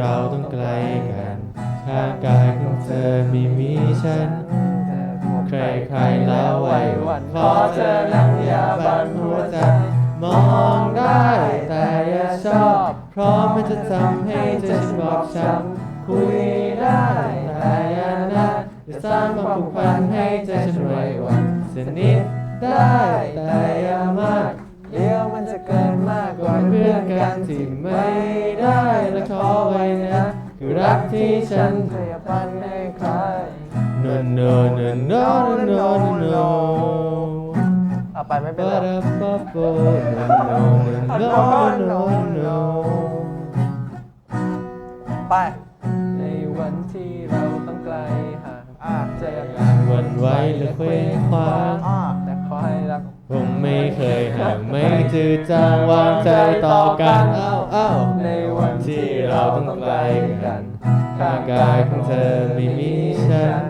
่เราต้องไกลกันข้างกายของเธอไม่มีฉันใครใครแล้วไว้วันขอเธอนั้นอย่าบันหัวใจมองได้แต่อย่าชอบเพราะมันจะทำให้ใจฉันบอบช้ำคุยได้แต่อย่านะจะสร้างความผูกพันให้ใจฉันไว้วันสนิทได้แต่อย่ามากเดี๋ยวมันจะเกินมากกว่าเพื่อนกันที่ไม่ได้และขอ ที่ฉันพยาปันให้ใคร no no no no no no no เนอาไปไม่เป็น Ba ไร da ba bo no no no no no ไป ในวันที่เราต้องไกลห่างอ่าเจออยากหวันไหวและเคว้งคว้าง อ่า คงไม่เคยห่างไม่จืดจางวางใจต่อกันเอ้าเอ้าในวันที่เราต้องไกลกันข้างกายของเธอไม่มีฉัน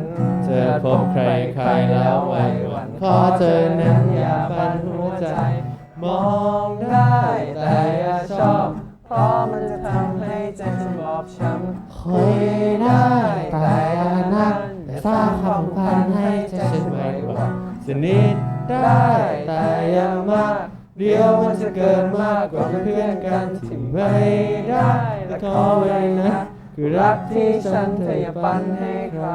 เธอพบใครใครแล้วไว้วันขอเธอนั้นอย่าปันหัวใจ มองได้แต่อย่าชอบเพราะมันจะทำให้ใจฉันบอบช้ำคุยได้แต่อย่านักแต่สร้างความพันให้ใจฉันไว้ว่า สนิทได้แต่ยังมาก เดี๋ยวมันจะเกินมากกว่าเป็นเพื่อนกันที่ไม่ได้และขอไว้นะ คือรักที่ฉันเธออย่าปันให้ใคร